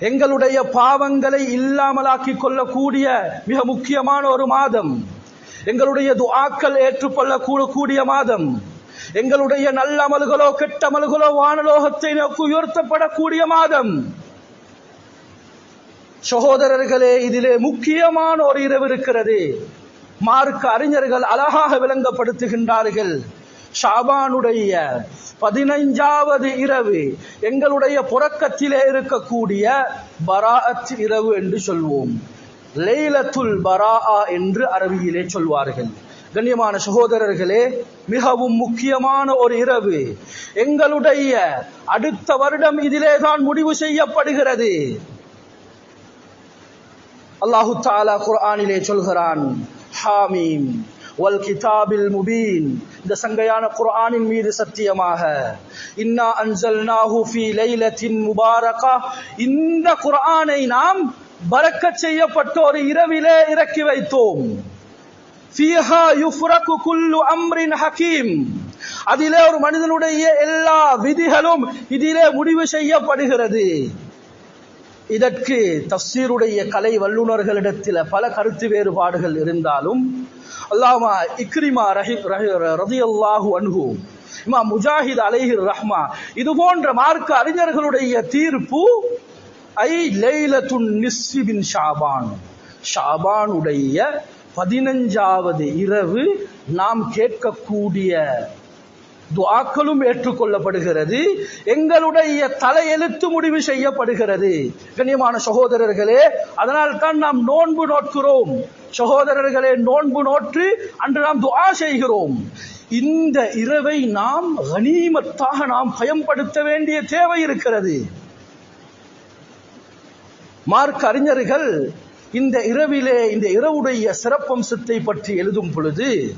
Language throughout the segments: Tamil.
எங்களுடைய பாவங்களை இல்லாமலாக்கிக் கொள்ளக்கூடிய மிக முக்கியமான ஒரு மாதம். எங்களுடைய துஆக்கள் ஏற்றுக்கொள்ளக்கூடிய மாதம். எங்களுடைய நல்ல அமல்களோ கெட்ட அமல்களோ வானலோகத்தை நோக்கி உயர்த்தப்படக்கூடிய மாதம். சகோதரர்களே இதிலே முக்கியமான ஒரு இரவு இருக்கிறது. மார்க்க அறிஞர்கள் அழகாக விளங்கப்படுத்துகின்றார்கள். ஷாபானுடைய பதினைஞ்சாவது இரவு. எங்களுடைய புறக்கத்திலே இருக்கக்கூடிய பராஅத் இரவு என்று சொல்வோம். லைலத்துல் பராஆ என்று அரபியிலே சொல்வார்கள். கண்ணியமான சகோதரர்களே மிகவும் முக்கியமான ஒரு இரவு. எங்களுடைய அடுத்த வருடம் இதிலே தான் முடிவு செய்யப்படுகிறது. அல்லாஹு தாலா குர்ஆனிலே சொல்கிறான் ஹாமீம். வல் கிதாபில் முபீன் இந்த சங்கையான குர்ஆனின் மீது சத்தியமாக. இன்னா அன்சல்நாஹு ஃபீ லைலத்தின் முபாரகா. இந்த குர்ஆனை நாம் பறக்க செய்யப்பட்ட ஒரு இரவிலே இறக்கி வைத்தோம். ஃபீஹா யுஃப்ரகு குல்லு அம்ரின் ஹகீம். அதிலே ஒரு மனிதனுடைய எல்லா விதிகளும் இதிலே முடிவு செய்யப்படுகிறது. இதற்கு தஃசீருடைய கலை வல்லுநர்களிடத்தில் பல கருத்து வேறுபாடுகள் இருந்தாலும் அல்லாமா இக்ரிமா ரஹி ரதியல்லாஹு அன்ஹு இமா முஜாஹித் அலைஹிர் ரஹ்மா இது போன்ற மார்க்க அறிஞர்களுடைய தீர்ப்பு ஐ லைலத்துன் நிஸ்விபின் ஷாபான். ஷாபானுடைய பதினஞ்சாவது இரவு நாம் கேட்கக்கூடிய துவாக்களும் ஏற்றுக்கொள்ளப்படுகிறது. எங்களுடைய தலையெழுத்து முடிவு செய்யப்படுகிறது. கண்ணியமான சகோதரர்களே அதனால் தான் நாம் நோன்பு நோட்கிறோம் சகோதரர்களே நோன்பு நோற்று அன்று நாம் துவா செய்கிறோம். இந்த இரவை நாம் கனிமத்தாக நாம் பயன்படுத்த வேண்டிய தேவை இருக்கிறது. மார்க் அறிஞர்கள் இந்த இரவிலே இந்த இரவுடைய சிறப்பம்சத்தை பற்றி எழுதும் பொழுது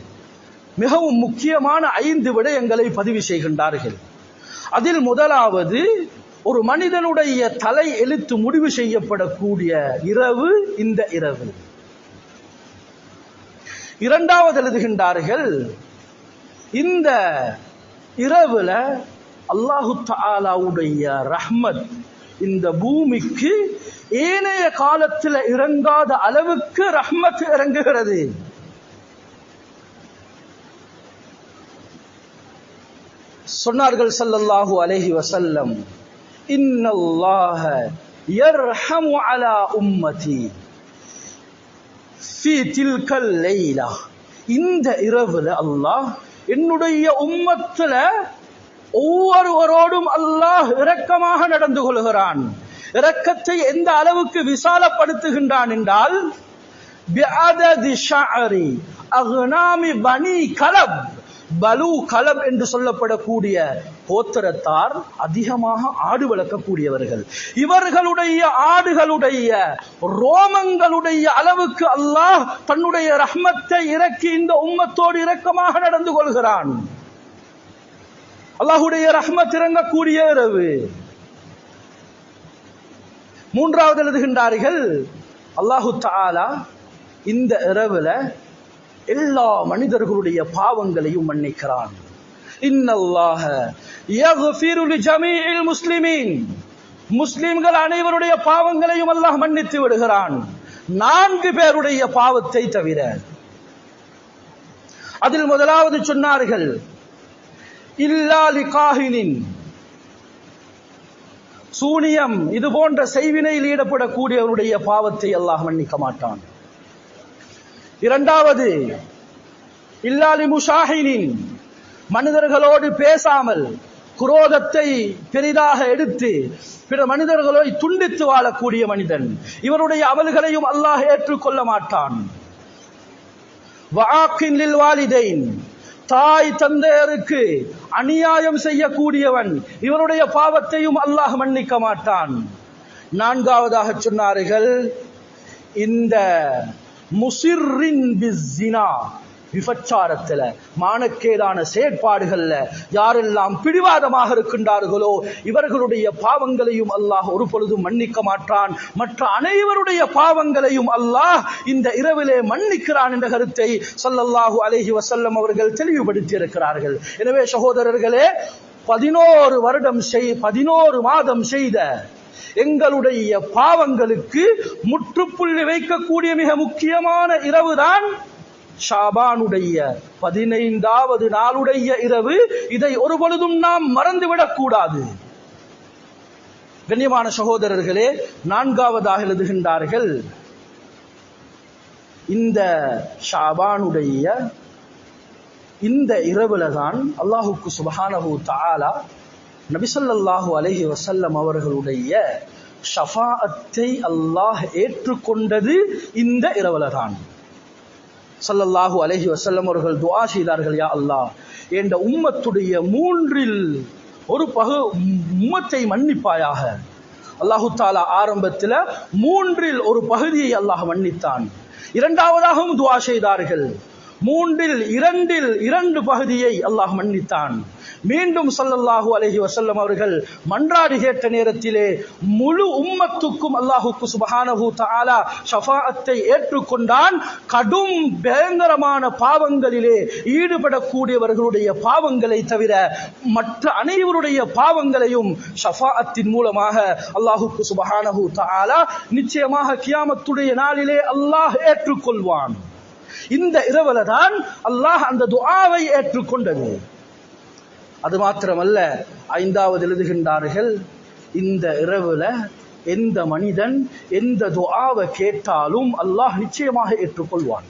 மிகவும் முக்கியமான ஐந்து விடயங்களை பதிவு செய்கின்றார்கள். அதில் முதலாவது ஒரு மனிதனுடைய தலை எழுத்து முடிவு செய்யப்படக்கூடிய இரவு இந்த இரவு. இரண்டாவது எழுதுகின்றார்கள் இந்த இரவுல அல்லாஹு தாலாவுடைய ரஹ்மத் இந்த பூமிக்கு ஏனைய காலத்தில் இறங்காத அளவுக்கு ரஹ்மத் இறங்குகிறது. சொன்னார்கள் சல்லல்லாஹு அலைஹி வசல்லம் இன்னல்லாஹ யர்ஹமு அலா உம்மதி ஃபீ தில்கல் லைலா இந்த இரவுல அல்லாஹ் என்னுடைய உம்மத்துல ஒவ்வொருவரோடும் அல்லாஹ் இரக்கமாக நடந்து கொள்கிறான். இரக்கத்தை எந்த அளவுக்கு விசாலப்படுத்துகின்றான் என்றால் பிஅததி ஷஅரி அஹ்னாமி பனி கலப். பலு கலப் என்று சொல்லப்படக்கூடிய கோத்திரத்தார் அதிகமாக ஆடு வளர்க்கக்கூடியவர்கள். இவர்களுடைய ஆடுகளுடைய ரோமங்களுடைய அளவுக்கு அல்லாஹ் தன்னுடைய ரஹ்மத்தை இறக்கி இந்த உம்மத்தோடு இரக்கமாக நடந்து கொள்கிறான். அல்லாஹுடைய ரஹ்மத் இறங்கக்கூடிய இரவு. மூன்றாவது எழுதுகின்றார்கள் அல்லாஹு தாலா இந்த இரவுல எல்லா மனிதர்களுடைய பாவங்களையும் மன்னிக்கிறான். இன்னல்லாஹ யக்ஃபிரு முஸ்லிம்கள் அனைவருடைய பாவங்களையும் அல்லாஹ் மன்னித்து விடுகிறான். நான்கு பேருடைய பாவத்தை தவிர. அதில் முதலாவது சொன்னார்கள் இல்லா லிகாஹினின். சூனியம் இது போன்ற செய்வினையில் ஈடுபடக்கூடியவருடைய பாவத்தை அல்லாஹ் மன்னிக்க மாட்டான். இரண்டாவது இல்லாலி முஷாஹினின் மனிதர்களோடு பேசாமல் குரோதத்தை பெரிதாக எடுத்து பிற மனிதர்களை துண்டித்து வாழக்கூடிய மனிதன். இவருடைய அமல்களையும் அல்லாஹ் ஏற்றுக்கொள்ள மாட்டான். வாலிதைன் தாய் தந்தையருக்கு அநியாயம் செய்யக்கூடியவன் இவருடைய பாவத்தையும் அல்லாஹ் மன்னிக்க மாட்டான். நான்காவதாக சொன்னார்கள் இந்த முசிர்ரின் பிஸ்ஸினா. விபச்சாரத்துல மானக்கேடான செயற்பாடுகள்ல யாரெல்லாம் பிடிவாதமாக இருக்கின்றார்களோ இவர்களுடைய பாவங்களையும் அல்லாஹ் ஒரு பொழுதும் மன்னிக்க மாட்டான். மற்ற அனைவருடைய பாவங்களையும் அல்லாஹ் இந்த இரவிலே மன்னிக்கிறான் என்ற கருத்தை சல்லல்லாஹு அலஹி வசல்லம் அவர்கள் தெளிவுபடுத்தி இருக்கிறார்கள் எனவே சகோதரர்களே பதினோரு வருடம் செய் பதினோரு மாதம் செய்த எங்களுடைய பாவங்களுக்கு முற்றுப்புள்ளி வைக்கக்கூடிய மிக முக்கியமான இரவுதான் ஷாபானுடைய பதினைந்தாவது நாளுடைய இரவு. இதை ஒருபொழுதும் நாம் மறந்துவிடக் கூடாது. கண்ணியமான சகோதரர்களே நான்காவதாக எழுதுகின்றார்கள். இந்த ஷாபானுடைய இந்த இரவுல தான் அல்லாஹுக்கு சுபஹானஹு தாலா நபிசல்லாஹு அலஹி வசல்லம் அவர்களுடைய ஷஃபாத்தை அல்லாஹ் ஏற்றுக்கொண்டது இந்த இரவுல தான் சல்லல்லாஹு அலஹி வசல்லம் அவர்கள் துவா செய்தார்கள் யா அல்லாஹ். என்ற உம்மத்துடைய மூன்றில் ஒரு பகு உம்மத்தை மன்னிப்பாயாக. அல்லாஹு தாலா ஆரம்பத்தில் மூன்றில் ஒரு பகுதியை அல்லாஹ் மன்னித்தான். இரண்டாவதாகவும் துவா செய்தார்கள். மூன்றில் இரண்டில் இரண்டு பகுதியை அல்லாஹ் மன்னித்தான். மீண்டும் சல்லல்லாஹு அலஹி வசல்லம் அவர்கள் மன்றாடி கேட்ட நேரத்திலே முழு உம்மத்துக்கும் அல்லாஹுக்கு சுபஹானஹு தாலா ஷஃபாத்தை ஏற்றுக்கொண்டான். கடும் பயங்கரமான பாவங்களிலே ஈடுபடக்கூடியவர்களுடைய பாவங்களை தவிர மற்ற அனைவருடைய பாவங்களையும் ஷஃபாத்தின் மூலமாக அல்லாஹுக்கு சுபஹானஹு தாலா நிச்சயமாக கியாமத்துடைய நாளிலே அல்லாஹ் ஏற்றுக்கொள்வான். இந்த இரவுல தான் அல்லாஹ் அந்த துஆவை ஏற்றுக்கொண்டது. அது மாத்திரமல்ல ஐந்தாவது எழுதுகின்றார்கள் இந்த இரவுல எந்த மனிதன் எந்த துஆவை கேட்டாலும் அல்லாஹ் நிச்சயமாக ஏற்றுக்கொள்வான்.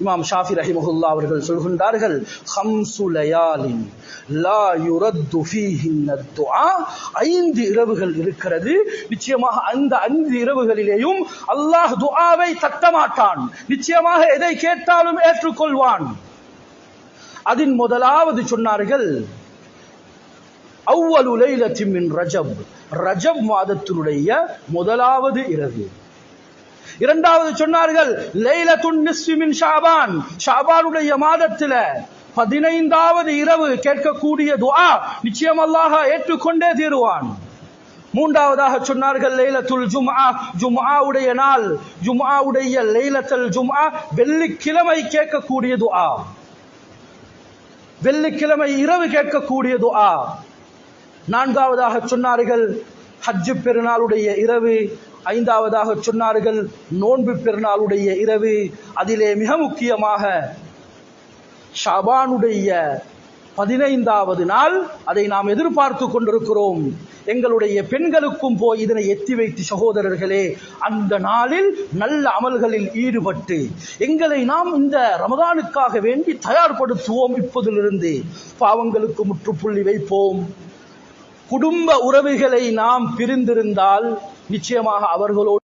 இமாம் ஷாஃபி ரஹிமஹுல்லா அவர்கள் சொல்கின்றார்கள் ஹம்சு லயாலின் லா யுரத்து துஆ. ஐந்து இரவுகள் இருக்கிறது. நிச்சயமாக அந்த ஐந்து இரவுகளிலேயும் அல்லாஹ் துஆவை தட்ட மாட்டான் நிச்சயமாக எதை கேட்டாலும் ஏற்றுக்கொள்வான். அதன் முதலாவது சொன்னார்கள் அவ்வலுலை லைலத்தி ரஜப். ரஜப் மாதத்தினுடைய முதலாவது இரவு. இரண்டாவது சொன்னார்கள் லைலத்துன் நிஸ்ஃபி ஷாபான். ஷாபானுடைய மாதத்தில் பதினைந்தாவது இரவு கேட்கக்கூடிய துஆ நிச்சயம் அல்லாஹ் ஏற்றுக்கொண்டே தீருவான். மூன்றாவதாக சொன்னார்கள் லைலத்துல் ஜும்ஆ. ஜும்ஆவுடைய நாள் ஜும்ஆவுடைய லைலத்துல் ஜும்ஆ வெள்ளிக்கிழமை கேட்கக்கூடிய துஆ. வெள்ளிக்கிழமை இரவு கேட்கக்கூடிய துஆ. நான்காவதாக சொன்னார்கள் ஹஜ்ஜு பெருநாளுடைய இரவு ஐந்தாவதாக சொன்னார்கள் நோன்பு பெருநாளுடைய இரவு. அதிலே மிக முக்கியமாக ஷாபானுடைய பதினைந்தாவது நாள் அதை நாம் எதிர்பார்த்து கொண்டிருக்கிறோம். எங்களுடைய பெண்களுக்கும் போய் இதனை எத்தி வைத்து சகோதரர்களே அந்த நாளில் நல்ல அமல்களில் ஈடுபட்டு எங்களை நாம் இந்த ரமதானுக்காக வேண்டி தயார்படுத்துவோம் இப்போதிலிருந்து. பாவங்களுக்கு முற்றுப்புள்ளி வைப்போம். குடும்ப உறவுகளை நாம் பிரிந்திருந்தால் நிச்சயமாக அவர்களோடு